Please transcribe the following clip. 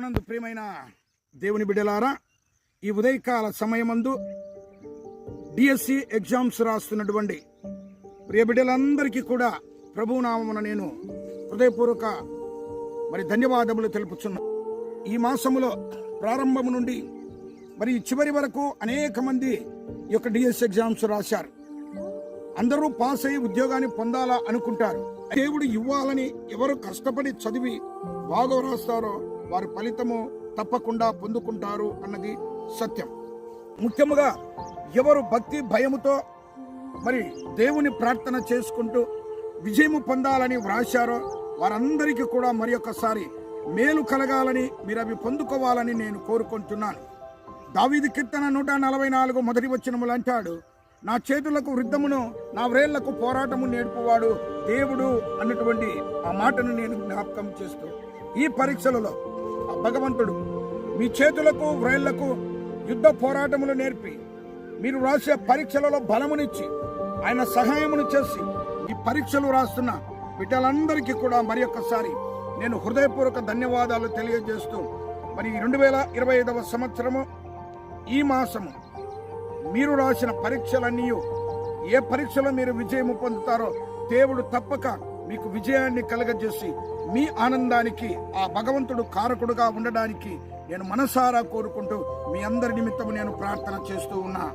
నందు ప్రియమైన దేవుని బిడ్డలారా ఈ ఉదయకాల సమయమందు డిఎస్సి ఎగ్జామ్స్ రాస్తున్నటువంటి ప్రియ బిడ్డలందరికీ కూడా ప్రభునామమున నేను హృదయపూర్వక మరి ధన్యవాదములు తెలుపుచున్నా. ఈ మాసములో ప్రారంభము నుండి మరి చివరి వరకు అనేక మంది ఈ యొక్క డిఎస్ ఎగ్జామ్స్ రాశారు. అందరూ పాస్ అయ్యి ఉద్యోగాన్ని పొందాలా అనుకుంటారు. దేవుడు ఇవ్వాలని ఎవరు కష్టపడి చదివి బాగా రాస్తారో వారి ఫలితము తప్పకుండా పొందుకుంటారు అన్నది సత్యం. ముఖ్యముగా ఎవరు భక్తి భయముతో మరి దేవుని ప్రార్థన చేసుకుంటూ విజయము పొందాలని వ్రాశారో వారందరికీ కూడా మరి ఒక్కసారి మేలు కలగాలని మీరు అవి పొందుకోవాలని నేను కోరుకుంటున్నాను. దావీది కీర్తన నూట నలభై నాలుగు మొదటి వచ్చినములు అంటాడు నా చేతులకు వృద్ధమును నా వ్రేళ్ళకు పోరాటము నేర్పువాడు దేవుడు అన్నటువంటి ఆ మాటను నేను జ్ఞాపకం చేస్తూ ఈ పరీక్షలలో ఆ భగవంతుడు మీ చేతులకు వ్రైళ్ళకు యుద్ధ పోరాటములు నేర్పి మీరు రాసే పరీక్షలలో బలమునిచ్చి ఆయన సహాయమును చేసి ఈ పరీక్షలు రాస్తున్న బిడ్డలందరికీ కూడా మరి ఒక్కసారి నేను హృదయపూర్వక ధన్యవాదాలు తెలియజేస్తూ మరి రెండు వేల ఇరవై ఐదవ సంవత్సరము ఈ మాసము మీరు రాసిన పరీక్షలన్నీ ఏ పరీక్షలో మీరు విజయము పొందుతారో దేవుడు తప్పక మీకు విజయాన్ని కలగజేసి మీ ఆనందానికి ఆ భగవంతుడు కారకుడుగా ఉండడానికి నేను మనసారా కోరుకుంటూ మీ అందరి నిమిత్తము నేను ప్రార్థన చేస్తూ ఉన్నా.